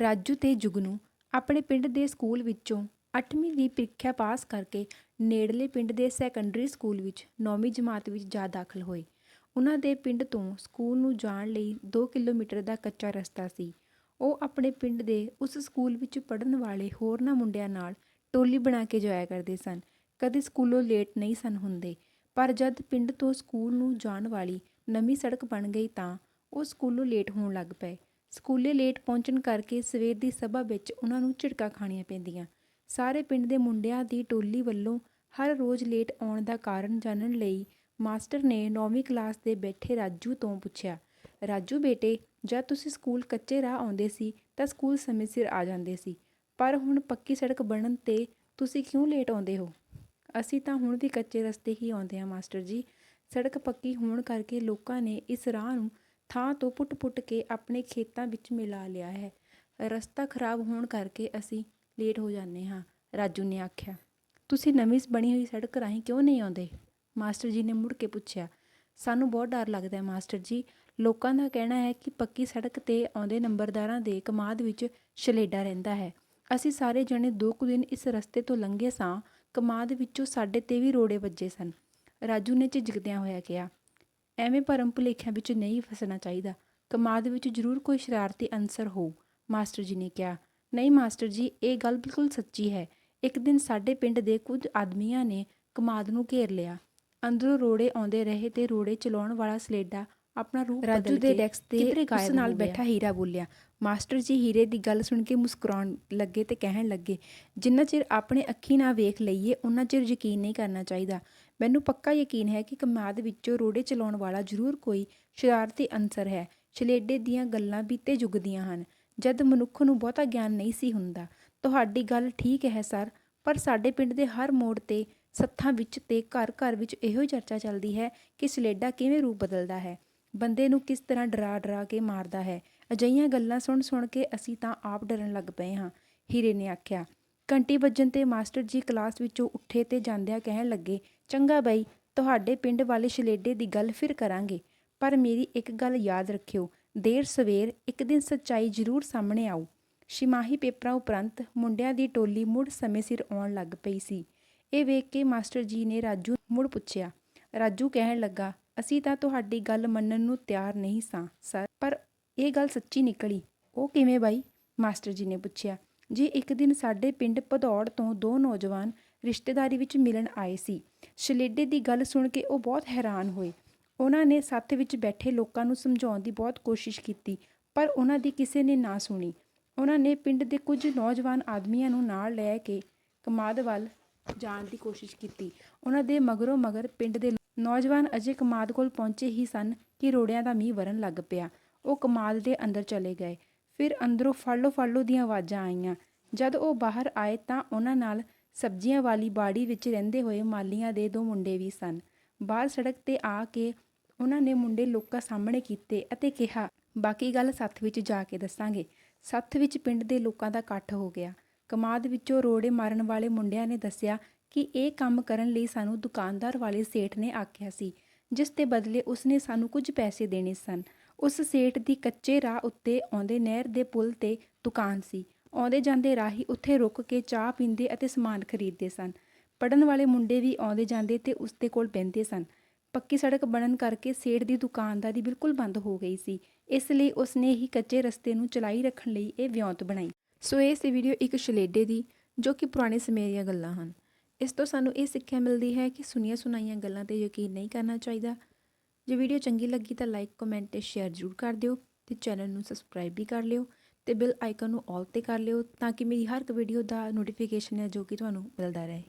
ਰਾਜੂ ਤੇ ਜੁਗਨੂ ਆਪਣੇ ਪਿੰਡ ਦੇ ਸਕੂਲ ਵਿੱਚੋਂ 8ਵੀਂ ਦੀ ਪ੍ਰੀਖਿਆ ਪਾਸ ਕਰਕੇ ਨੇੜਲੇ ਪਿੰਡ ਦੇ ਸੈਕੰਡਰੀ ਸਕੂਲ ਵਿੱਚ 9ਵੀਂ ਜਮਾਤ ਵਿੱਚ ਜਾ ਦਾਖਲ ਹੋਏ। ਉਹਨਾਂ ਦੇ ਪਿੰਡ ਤੋਂ ਸਕੂਲ ਨੂੰ ਜਾਣ ਲਈ 2 ਕਿਲੋਮੀਟਰ ਦਾ ਕੱਚਾ ਰਸਤਾ ਸੀ। ਉਹ ਆਪਣੇ ਪਿੰਡ ਦੇ ਉਸ ਸਕੂਲ ਵਿੱਚ ਪੜ੍ਹਨ ਵਾਲੇ ਹੋਰਨਾਂ ਮੁੰਡਿਆਂ ਨਾਲ ਟੋਲੀ ਬਣਾ ਕੇ ਜਾਇਆ ਕਰਦੇ ਸਨ। ਕਦੇ ਸਕੂਲੋਂ ਲੇਟ ਨਹੀਂ ਸਨ ਹੁੰਦੇ। ਪਰ ਜਦ ਪਿੰਡ ਤੋਂ ਸਕੂਲ ਨੂੰ ਜਾਣ ਵਾਲੀ ਨਵੀਂ ਸੜਕ ਬਣ ਗਈ ਤਾਂ ਉਹ ਸਕੂਲੋਂ ਲੇਟ ਹੋਣ ਲੱਗ ਪਏ। ਸਕੂਲੇ ਲੇਟ ਪਹੁੰਚਣ ਕਰਕੇ ਸਵੇਰ ਦੀ ਸਭਾ ਵਿੱਚ ਉਨ੍ਹਾਂ ਨੂੰ ਝਿੜਕਾਂ ਖਾਣੀਆਂ ਪੈਂਦੀਆਂ। ਸਾਰੇ ਪਿੰਡ ਦੇ ਮੁੰਡਿਆਂ ਦੀ ਟੋਲੀ ਵੱਲੋਂ ਹਰ ਰੋਜ਼ ਲੇਟ ਆਉਣ ਦਾ ਕਾਰਨ ਜਾਣਨ ਲਈ ਮਾਸਟਰ ਨੇ ਨੌਵੀਂ ਕਲਾਸ ਦੇ ਬੈਠੇ ਰਾਜੂ ਤੋਂ ਪੁੱਛਿਆ, "ਰਾਜੂ ਬੇਟੇ, ਜਦ ਤੁਸੀਂ ਸਕੂਲ ਕੱਚੇ ਰਾਹ ਆਉਂਦੇ ਸੀ ਤਾਂ ਸਕੂਲ ਸਮੇਂ ਸਿਰ ਆ ਜਾਂਦੇ ਸੀ, ਪਰ ਹੁਣ ਪੱਕੀ ਸੜਕ ਬਣਨ 'ਤੇ ਤੁਸੀਂ ਕਿਉਂ ਲੇਟ ਆਉਂਦੇ ਹੋ?" "ਅਸੀਂ ਤਾਂ ਹੁਣ ਵੀ ਕੱਚੇ ਰਸਤੇ ਹੀ ਆਉਂਦੇ ਹਾਂ ਮਾਸਟਰ ਜੀ। ਸੜਕ ਪੱਕੀ ਹੋਣ ਕਰਕੇ ਲੋਕਾਂ ਨੇ ਇਸ ਰਾਹ ਨੂੰ ਥਾਂ ਤੋਂ ਪੁੱਟ-ਪੁੱਟ ਕੇ ਆਪਣੇ ਖੇਤਾਂ ਵਿੱਚ ਮਿਲਾ ਲਿਆ ਹੈ। ਰਸਤਾ ਖਰਾਬ ਹੋਣ ਕਰਕੇ ਅਸੀਂ ਲੇਟ ਹੋ ਜਾਂਦੇ ਹਾਂ," ਰਾਜੂ ਨੇ ਆਖਿਆ। "ਤੁਸੀਂ ਨਵੀਂ ਬਣੀ ਹੋਈ ਸੜਕ ਰਾਹੀਂ ਕਿਉਂ ਨਹੀਂ ਆਉਂਦੇ?" ਮਾਸਟਰ ਜੀ ਨੇ ਮੁੜ ਕੇ ਪੁੱਛਿਆ। "ਸਾਨੂੰ ਬਹੁਤ ਡਰ ਲੱਗਦਾ ਹੈ ਮਾਸਟਰ ਜੀ। ਲੋਕਾਂ ਦਾ ਕਹਿਣਾ ਹੈ ਕਿ ਪੱਕੀ ਸੜਕ 'ਤੇ ਆਉਂਦੇ ਨੰਬਰਦਾਰਾਂ ਦੇ ਕਮਾਦ ਵਿੱਚ ਸ਼ਲੇਡਾ ਰਹਿੰਦਾ ਹੈ। ਅਸੀਂ ਸਾਰੇ ਜਣੇ ਦੋ ਕੁ ਦਿਨ ਇਸ ਰਸਤੇ ਤੋਂ ਲੰਘੇ ਸਾਂ, ਕਮਾਦ ਵਿੱਚੋਂ ਸਾਡੇ 'ਤੇ ਵੀ ਰੋੜੇ ਵੱਜੇ ਸਨ," ਰਾਜੂ ਨੇ ਝਿਜਕਦਿਆਂ ਹੋਇਆ ਕਿਹਾ। "ਐਵੇਂ ਭਰਮ-ਭੁਲੇਖਿਆਂ ਵਿੱਚ ਨਹੀਂ ਫਸਣਾ ਚਾਹੀਦਾ। ਕਮਾਦ ਵਿੱਚ ਜ਼ਰੂਰ ਕੋਈ ਸ਼ਰਾਰਤੀ ਅਨਸਰ ਹੋਊ," ਮਾਸਟਰ ਜੀ ਨੇ ਕਿਹਾ। "ਨਹੀਂ ਮਾਸਟਰ ਜੀ, ਇਹ ਗੱਲ ਬਿਲਕੁਲ ਸੱਚੀ ਹੈ। ਇੱਕ ਦਿਨ ਸਾਡੇ ਪਿੰਡ ਦੇ ਕੁਝ ਆਦਮੀਆਂ ਨੇ ਕਮਾਦ ਨੂੰ ਘੇਰ ਲਿਆ। ਅੰਦਰੋਂ ਰੋੜੇ ਆਉਂਦੇ ਰਹੇ ਤੇ ਰੋੜੇ ਚਲਾਉਣ ਵਾਲਾ ਸਲੇਡਾ ਆਪਣਾ ਰੂਪ ਬਦਲ ਕੇ ਕਿਧਰੇ ਗਾਇਬ ਨਾਲ ਬੈਠਾ ਹੀਰਾ ਬੋਲਿਆ। ਮਾਸਟਰ ਜੀ ਹੀਰੇ ਦੀ ਗੱਲ ਸੁਣ ਕੇ ਮੁਸਕਰਾਉਣ ਲੱਗੇ ਤੇ ਕਹਿਣ ਲੱਗੇ, "ਜਿੰਨਾ ਚਿਰ ਆਪਣੇ ਅੱਖੀਂ ਨਾ ਵੇਖ ਲਈਏ ਓਨਾ ਚਿਰ ਯਕੀਨ ਨਹੀਂ ਕਰਨਾ ਚਾਹੀਦਾ। ਮੈਨੂੰ ਪੱਕਾ ਯਕੀਨ ਹੈ ਕਿ ਕਮਾਦ ਵਿੱਚੋਂ ਰੋੜੇ ਚਲਾਉਣ ਵਾਲਾ ਜ਼ਰੂਰ ਕੋਈ ਸ਼ਰਾਰਤੀ ਅਨਸਰ ਹੈ। ਸ਼ਲੇਡੇ ਦੀਆਂ ਗੱਲਾਂ ਬੀਤੇ ਯੁੱਗ ਦੀਆਂ ਹਨ, ਜਦ ਮਨੁੱਖ ਨੂੰ ਬਹੁਤਾ ਗਿਆਨ ਨਹੀਂ ਸੀ ਹੁੰਦਾ। ਤੁਹਾਡੀ ਗੱਲ ਠੀਕ ਹੈ ਸਰ, ਪਰ ਸਾਡੇ ਪਿੰਡ ਦੇ ਹਰ ਮੋੜ ਤੇ, ਸੱਥਾਂ ਵਿੱਚ ਤੇ ਘਰ-ਘਰ ਵਿੱਚ ਇਹੋ ਚਰਚਾ ਚੱਲਦੀ ਹੈ ਕਿ ਸ਼ਲੇਡਾ ਕਿਵੇਂ ਰੂਪ ਬਦਲਦਾ ਹੈ, ਬੰਦੇ ਨੂੰ ਕਿਸ ਤਰ੍ਹਾਂ ਡਰਾ-ਡਰਾ ਕੇ ਮਾਰਦਾ ਹੈ। ਅਜਿਹੀਆਂ ਗੱਲਾਂ ਸੁਣ-ਸੁਣ ਕੇ ਅਸੀਂ ਤਾਂ ਆਪ ਡਰਨ ਲੱਗ ਪਏ ਹਾਂ," ਹੀਰੇ ਨੇ ਆਖਿਆ। ਘੰਟੀ ਵੱਜਣ 'ਤੇ ਮਾਸਟਰ ਜੀ ਕਲਾਸ ਵਿੱਚੋਂ ਉੱਠੇ ਤੇ ਜਾਂਦਿਆਂ ਕਹਿਣ ਲੱਗੇ, "ਚੰਗਾ ਬਈ, ਤੁਹਾਡੇ ਪਿੰਡ ਵਾਲੇ ਸ਼ਲੇਡੇ ਦੀ ਗੱਲ ਫਿਰ ਕਰਾਂਗੇ, ਪਰ ਮੇਰੀ ਇੱਕ ਗੱਲ ਯਾਦ ਰੱਖਿਓ, ਦੇਰ-ਸਵੇਰ ਇੱਕ ਦਿਨ ਸੱਚਾਈ ਜ਼ਰੂਰ ਸਾਹਮਣੇ ਆਊ।" ਛਿਮਾਹੀ ਪੇਪਰਾਂ ਉਪਰੰਤ ਮੁੰਡਿਆਂ ਦੀ ਟੋਲੀ ਮੁੜ ਸਮੇਂ ਸਿਰ ਆਉਣ ਲੱਗ ਪਈ ਸੀ। ਇਹ ਵੇਖ ਕੇ ਮਾਸਟਰ ਜੀ ਨੇ ਰਾਜੂ ਮੁੜ ਪੁੱਛਿਆ। ਰਾਜੂ ਕਹਿਣ ਲੱਗਾ, "ਅਸੀਂ ਤਾਂ ਤੁਹਾਡੀ ਗੱਲ ਮੰਨਣ ਨੂੰ ਤਿਆਰ ਨਹੀਂ ਸਾਂ ਸਰ, ਪਰ ਇਹ ਗੱਲ ਸੱਚੀ ਨਿਕਲੀ।" "ਉਹ ਕਿਵੇਂ ਬਾਈ ਮਾਸਟਰ ਜੀ ਨੇ ਪੁੱਛਿਆ। "ਜੀ ਇੱਕ ਦਿਨ ਸਾਡੇ ਪਿੰਡ ਭਦੌੜ ਤੋਂ ਦੋ ਨੌਜਵਾਨ ਰਿਸ਼ਤੇਦਾਰੀ ਵਿੱਚ ਮਿਲਣ ਆਏ ਸੀ। ਸ਼ਲੇਡੇ ਦੀ ਗੱਲ ਸੁਣ ਕੇ ਉਹ ਬਹੁਤ ਹੈਰਾਨ ਹੋਏ। ਉਹਨਾਂ ਨੇ ਸੱਥ ਵਿੱਚ ਬੈਠੇ ਲੋਕਾਂ ਨੂੰ ਸਮਝਾਉਣ ਦੀ ਬਹੁਤ ਕੋਸ਼ਿਸ਼ ਕੀਤੀ, ਪਰ ਉਹਨਾਂ ਦੀ ਕਿਸੇ ਨੇ ਨਾ ਸੁਣੀ। ਉਹਨਾਂ ਨੇ ਪਿੰਡ ਦੇ ਕੁਝ ਨੌਜਵਾਨ ਆਦਮੀਆਂ ਨੂੰ ਨਾਲ ਲੈ ਕੇ ਕਮਾਦ ਵੱਲ ਜਾਣ ਦੀ ਕੋਸ਼ਿਸ਼ ਕੀਤੀ। ਉਹਨਾਂ ਦੇ ਮਗਰੋਂ-ਮਗਰ ਪਿੰਡ ਦੇ ਨੌਜਵਾਨ ਅਜੇ ਕਮਾਦ ਕੋਲ ਪਹੁੰਚੇ ਹੀ ਸਨ ਕਿ ਰੋੜਿਆਂ ਦਾ ਮੀਂਹ ਵਰਨ ਲੱਗ ਪਿਆ। ਉਹ ਕਮਾਦ ਦੇ ਅੰਦਰ ਚਲੇ ਗਏ। ਫਿਰ ਅੰਦਰੋਂ 'ਫੜ-ਲਓ-ਫੜ ਲਓ' ਦੀਆਂ ਆਵਾਜ਼ਾਂ ਆਈਆਂ। ਜਦ ਉਹ ਬਾਹਰ ਆਏ ਤਾਂ ਉਹਨਾਂ ਨਾਲ ਸਬਜ਼ੀਆਂ ਵਾਲੀ ਬਾੜੀ ਵਿੱਚ ਰਹਿੰਦੇ ਹੋਏ ਮਾਲੀਆਂ ਦੇ ਦੋ ਮੁੰਡੇ ਵੀ ਸਨ। ਬਾਹਰ ਸੜਕ 'ਤੇ ਆ ਕੇ ਉਹਨਾਂ ਨੇ ਮੁੰਡੇ ਲੋਕਾਂ ਸਾਹਮਣੇ ਕੀਤੇ ਅਤੇ ਕਿਹਾ, "ਬਾਕੀ ਗੱਲ ਸੱਥ ਵਿੱਚ ਜਾ ਕੇ ਦੱਸਾਂਗੇ।" ਸੱਥ ਵਿੱਚ ਪਿੰਡ ਦੇ ਲੋਕਾਂ ਦਾ ਇਕੱਠ ਹੋ ਗਿਆ। ਕਮਾਦ ਵਿੱਚੋਂ ਰੋੜੇ ਮਾਰਨ ਵਾਲੇ ਮੁੰਡਿਆਂ ਨੇ ਦੱਸਿਆ ਕਿ ਇਹ ਕੰਮ ਕਰਨ ਲਈ ਸਾਨੂੰ ਦੁਕਾਨਦਾਰ ਵਾਲੇ ਸੇਠ ਨੇ ਆਖਿਆ ਸੀ, ਜਿਸ ਦੇ ਬਦਲੇ ਉਸ ਨੇ ਸਾਨੂੰ ਕੁਝ ਪੈਸੇ ਦੇਣੇ ਸਨ। ਉਸ ਸੇਠ ਦੀ ਕੱਚੇ ਰਾਹ ਉੱਤੇ ਆਉਂਦੇ ਨਹਿਰ ਦੇ ਪੁਲ 'ਤੇ ਦੁਕਾਨ ਸੀ। ਆਉਂਦੇ-ਜਾਂਦੇ ਰਾਹੀ ਉੱਥੇ ਰੁਕ ਕੇ ਚਾਹ ਪੀਂਦੇ ਅਤੇ ਸਮਾਨ ਖਰੀਦਦੇ ਸਨ। ਪੜ੍ਹਨ ਵਾਲੇ ਮੁੰਡੇ ਵੀ ਆਉਂਦੇ-ਜਾਂਦੇ ਤੇ ਉਸ ਦੇ ਕੋਲ ਬਹਿੰਦੇ ਸਨ। ਪੱਕੀ ਸੜਕ ਬਣਨ ਕਰਕੇ ਸੇਠ ਦੀ ਦੁਕਾਨਦਾਰੀ ਬਿਲਕੁਲ ਬੰਦ ਹੋ ਗਈ ਸੀ, ਇਸ ਲਈ ਉਸ ਨੇ ਹੀ ਕੱਚੇ ਰਸਤੇ ਨੂੰ ਚਲਾਈ ਰੱਖਣ ਲਈ ਇਹ ਵਿਉਂਤ ਬਣਾਈ। ਸੋ ਇਹ ਸੀ ਵੀਡੀਓ ਇੱਕ ਸ਼ਲੇਡੇ ਦੀ, ਜੋ ਕਿ ਪੁਰਾਣੇ ਸਮੇਂ ਦੀਆਂ ਗੱਲਾਂ ਹਨ। ਇਸ ਤੋਂ ਸਾਨੂੰ ਇਹ ਸਿੱਖਿਆ ਮਿਲਦੀ ਹੈ ਕਿ ਸੁਣੀਆਂ-ਸੁਣਾਈਆਂ ਗੱਲਾਂ 'ਤੇ ਯਕੀਨ ਨਹੀਂ ਕਰਨਾ ਚਾਹੀਦਾ। ਜੇ ਵੀਡੀਓ ਚੰਗੀ ਲੱਗੀ ਤਾਂ ਲਾਈਕ, ਕਮੈਂਟ ਤੇ ਸ਼ੇਅਰ ਜ਼ਰੂਰ ਕਰ ਦਿਓ ਤੇ ਚੈਨਲ ਨੂੰ ਸਬਸਕ੍ਰਾਈਬ ਵੀ ਕਰ ਲਿਓ ਤੇ ਬੈਲ ਆਈਕਨ ਨੂੰ ਆਲ 'ਤੇ ਕਰ ਲਿਓ ਤਾਂ ਕਿ ਮੇਰੀ ਹਰ ਇੱਕ ਵੀਡੀਓ ਦਾ ਨੋਟੀਫਿਕੇਸ਼ਨ ਹੈ ਜੋ ਕਿ ਤੁਹਾਨੂੰ ਮਿਲਦਾ ਰਹੇ।